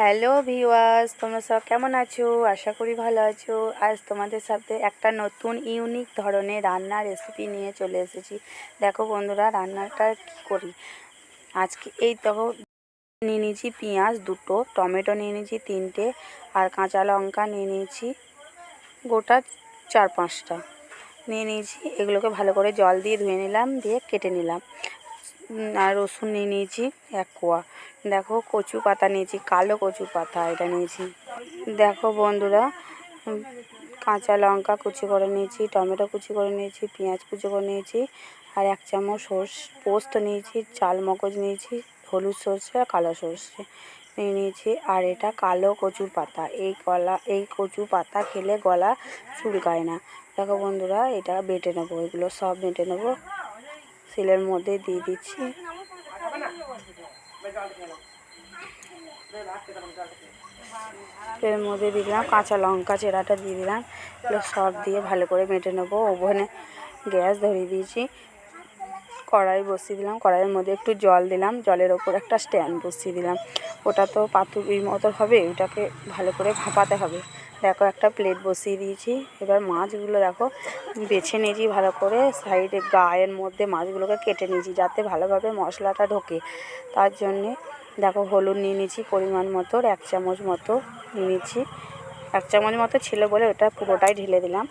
Hello viewers তোমরা সব কেমন আছো? আশা করি ভালো আছো। আজ তোমাদের সাথে একটা নতুন ইউনিক ধরনের রান্নার রেসিপি নিয়ে চলে এসেছি। দেখো বন্ধুরা, রান্নাটা কী করি? আজকে এই দেখো নিয়ে নিয়েছি পেঁয়াজ দুটো, টমেটো নিয়ে নিয়েছি তিনটে, আর কাঁচা লঙ্কা নিয়ে নিয়েছি গোটা চার পাঁচটা। নিয়ে নিয়েছি, এগুলোকে ভালো করে জল দিয়ে ধুয়ে নিলাম, দিয়ে কেটে নিলাম। আর রসুন নিয়ে নিয়েছি এক কোয়া। দেখো, কচু পাতা নিয়েছি, কালো কচু পাতা এটা নিয়েছি। দেখো বন্ধুরা কাঁচা লঙ্কা কুচি করে নিয়েছি, টমেটো কুচি করে নিয়েছি, পেঁয়াজ কুচি করে নিয়েছি, আর এক চামচ সর্ষ পোস্ত নিয়েছি, চাল মগজ নিয়েছি, হলুদ সর্ষে আর কালো সর্ষে নিয়ে নিয়েছি, আর এটা কালো কচুর পাতা। এই গলা এই কচু পাতা খেলে গলা চুলকায় না। দেখো বন্ধুরা, এটা বেটে নেব, এগুলো সব বেটে নেব। শিলের মধ্যে দিয়ে দিচ্ছি। এর মধ্যে দিয়ে দিলাম কাঁচা লঙ্কা, চেরাটা দিয়ে দিলাম। এগুলো সব দিয়ে ভালো করে মেটে নেব। ওভেনে গ্যাস ধরিয়ে দিয়েছি। কড়াই বসিয়ে দিলাম। কড়াইয়ের মধ্যে একটু জল দিলাম। জলের ওপর একটা স্ট্যান্ড বসিয়ে দিলাম। ওটা তো পাতুরির মতো হবে। ওটাকে ভালো করে ভাপাতে হবে। দেখো একটা প্লেট বসিয়ে দিয়েছি। এবার মাছগুলো দেখো বেছে নিয়েছি ভালো করে। সাইডে গায়ের মধ্যে মাছগুলোকে কেটে নিয়েছি যাতে ভালোভাবে মশলাটা ঢোকে। তার জন্যে দেখো হলুদ নিয়ে নিয়েছি পরিমাণ মতো এক চামচ মতো নিয়েছি। এক চামচ মতো ছিল বলে ওটা পুরোটাই ঢেলে দিলাম।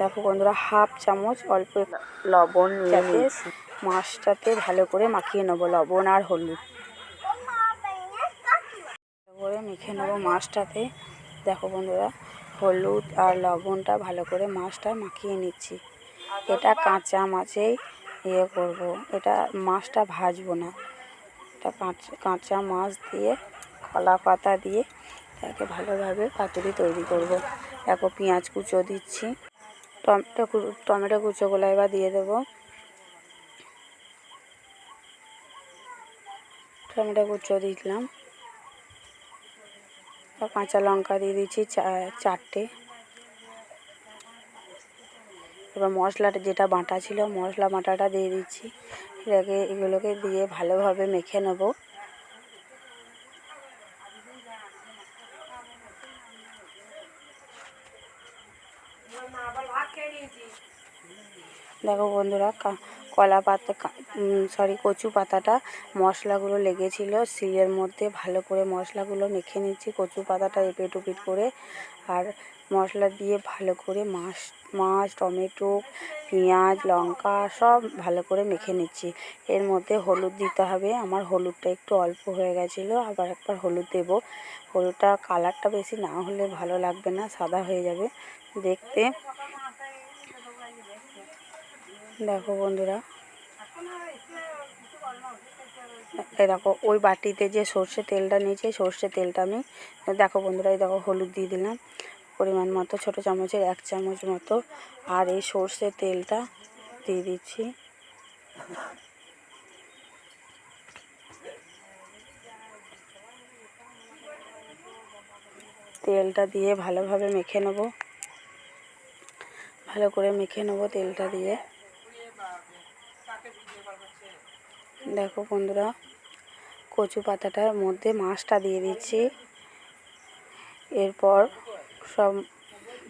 দেখো বন্ধুরা হাফ চামচ অল্প একটু লবণ নিয়ে মাছটাতে ভালো করে মাখিয়ে নেব লবণ আর হলুদ। করে মেখে নেব মাছটাতে। দেখো বন্ধুরা, হলুদ আর লবণটা ভালো করে মাছটা মাখিয়ে নিচ্ছি। এটা কাঁচা মাছেই ইয়ে করব, এটা মাছটা ভাজবো না। এটা কাঁচা মাছ দিয়ে কলা পাতা দিয়ে তাকে ভালোভাবে পাতুরি তৈরি করব। দেখো পেঁয়াজ কুচো দিচ্ছি। টমেটো টমেটো কুচোগুলো এবার দিয়ে দেবো। টমেটো কুচো দিলাম। কাঁচা লঙ্কা দিয়ে দিচ্ছি চা- চারটে। এবার মশলাটা যেটা বাটা ছিল, মশলা বাটাটা দিয়ে দিচ্ছি। এটাকে, এগুলোকে দিয়ে ভালোভাবে মেখে নেব। দেখো বন্ধুরা কলা পাতা সরি কচু পাতাটা মশলাগুলো লেগেছিল। শিলের মধ্যে ভালো করে মশলাগুলো মেখে নিচ্ছি, কচু পাতাটা এপিট ওপিট করে। আর মশলা দিয়ে ভালো করে মাছ মাছ, টমেটো, পেঁয়াজ, লঙ্কা সব ভালো করে মেখে নিচ্ছি। এর মধ্যে হলুদ দিতে হবে। আমার হলুদটা একটু অল্প হয়ে গেছিল, আবার একবার হলুদ দেবো। হলুদটা কালারটা বেশি না হলে ভালো লাগবে না, সাদা হয়ে যাবে। দেখতে দেখো বন্ধুরা এই দেখো, ওই বাটিতে যে সর্ষে তেলটা নিয়েছি, সর্ষে তেলটা আমি, দেখো বন্ধুরা, এই দেখো হলুদ দিয়ে দিলাম, পরিমাণ মতো, ছোটো চামচের, এক চামচ মতো, আর এই সর্ষে তেলটা দিয়ে দিচ্ছি। তেলটা দিয়ে ভালোভাবে মেখে নেব। ভালো করে মেখে নেব তেলটা দিয়ে। দেখো বন্ধুরা, কচু পাতাটার মধ্যে মাছটা দিয়ে দিচ্ছি। এরপর সব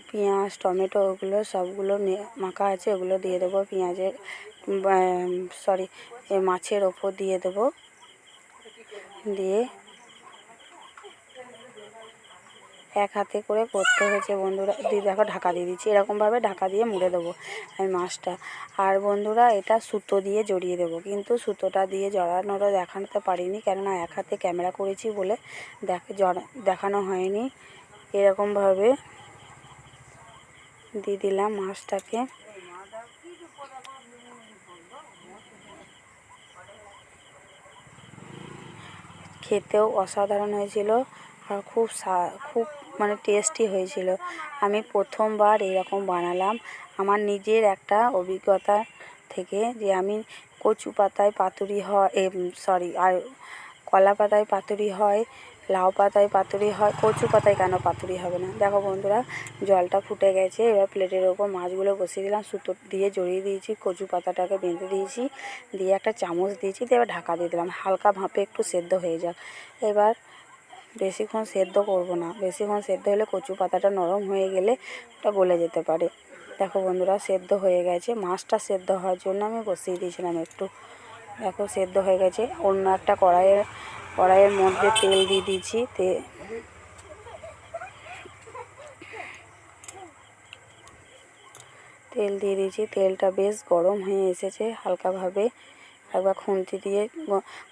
পেঁয়াজ, টমেটো, ওগুলো সবগুলো মাখা আছে, ওগুলো দিয়ে দেবো। পেঁয়াজের সরি মাছের ওপর দিয়ে দেবো। দিয়ে এক হাতে করে করতে হয়েছে বন্ধুরা। দিয়ে দেখো ঢাকা দিয়ে দিচ্ছি। এরকমভাবে ঢাকা দিয়ে মুড়ে দেবো আমি মাছটা। আর বন্ধুরা, এটা সুতো দিয়ে জড়িয়ে দেবো। কিন্তু সুতোটা দিয়ে জড়ানোটা দেখাতে পারিনি, কেননা এক হাতে ক্যামেরা করেছি বলে দেখ দেখানো হয়নি। এরকমভাবে দিয়ে দিলাম মাছটাকে। খেতেও অসাধারণ হয়েছিল। আর খুব সা- খুব মানে টেস্টি হয়েছিল। আমি প্রথমবার এরকম বানালাম। আমার নিজের একটা অভিজ্ঞতা থেকে যে আমি কচু পাতায় পাতুরি হয় সরি আর কলা পাতায় পাতুরি হয়, লাউ পাতায় পাতুরি হয়, কচু পাতায় কেন পাতুরি হবে না? দেখো বন্ধুরা, জলটা ফুটে গেছে, এবার প্লেটের ওপর মাছগুলো বসিয়ে দিলাম, সুতো দিয়ে জড়িয়ে দিয়েছি, কচু পাতাটাকে বেঁধে দিয়েছি, দিয়ে একটা চামচ দিয়েছি, দিয়ে এবার ঢাকা দিয়ে দিলাম। হালকা ভাপে একটু সেদ্ধ হয়ে যাক। এবার বেশিক্ষণ সেদ্ধ করব না। বেশিক্ষণ সেদ্ধ হলে কচু পাতাটা নরম হয়ে গেলে ওটা গলে যেতে পারে। দেখো বন্ধুরা, সেদ্ধ হয়ে গেছে। মাছটা সেদ্ধ হওয়ার জন্য আমি বসিয়ে দিয়েছিলাম একটু। দেখো, সেদ্ধ হয়ে গেছে। অন্য একটা কড়াইয়ের কড়াইয়ের মধ্যে তেল দিয়ে দিয়েছি। তে তেল দিয়ে দিয়েছি। তেলটা বেশ গরম হয়ে এসেছে হালকাভাবে। একবার খুন্তি দিয়ে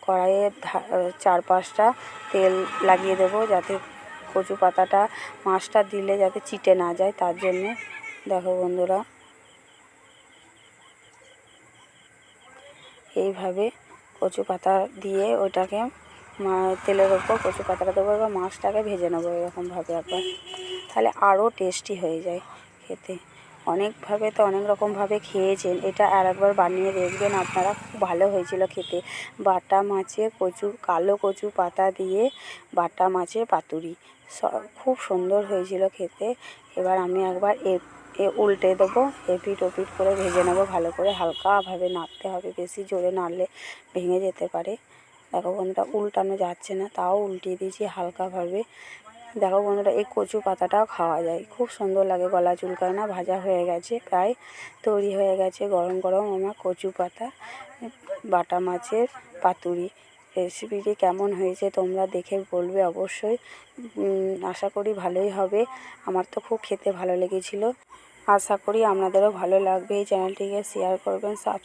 কড়াইয়ের চারপাশটা তেল লাগিয়ে দেবো যাতে কচু পাতাটা, মাছটা দিলে যাতে চিটে না যায়, তার জন্যে। দেখো বন্ধুরা। এইভাবে কচু পাতা দিয়ে ওটাকে তেলের ওপর কচু পাতাটা দেবো, এবার মাছটাকে ভেজে নেব এরকমভাবে একবার। তাহলে আরও টেস্টি হয়ে যায় খেতে। অনেকভাবে তো অনেক রকমভাবে খেয়েছেন। এটা আর একবার বানিয়ে দেখবেন, আপনারা খুব ভালো হয়েছিল খেতে। বাটা মাছে কচু, কালো কচু পাতা দিয়ে বাটা মাছের পাতুরি। খুব সুন্দর হয়েছিল খেতে। এবার আমি একবার এ এ উল্টে দেবো এপিট ওপিট করে ভেজে নেব। ভালো করে হালকাভাবে নাড়তে হবে, বেশি জোরে নাড়লে ভেঙে যেতে পারে। দেখো বন্ধুরা উল্টানো যাচ্ছে না, তাও উল্টিয়ে দিয়েছি হালকাভাবে। দেখো বন্ধুরা, এই কচু পাতাটাও খাওয়া যায়। খুব সুন্দর লাগে গলা চুলকায় না, ভাজা হয়ে গেছে প্রায়, তৈরি হয়ে গেছে গরম গরম আমার কচু পাতা, বাটা মাছের পাতুরি। রেসিপিটি কেমন হয়েছে তোমরা দেখে বলবে অবশ্যই। আশা করি ভালোই হবে। আমার তো খুব খেতে ভালো লেগেছিলো। আশা করি আপনাদেরও ভালো লাগবে। এই চ্যানেলটিকে শেয়ার করবেন সাবস্ক্রাইব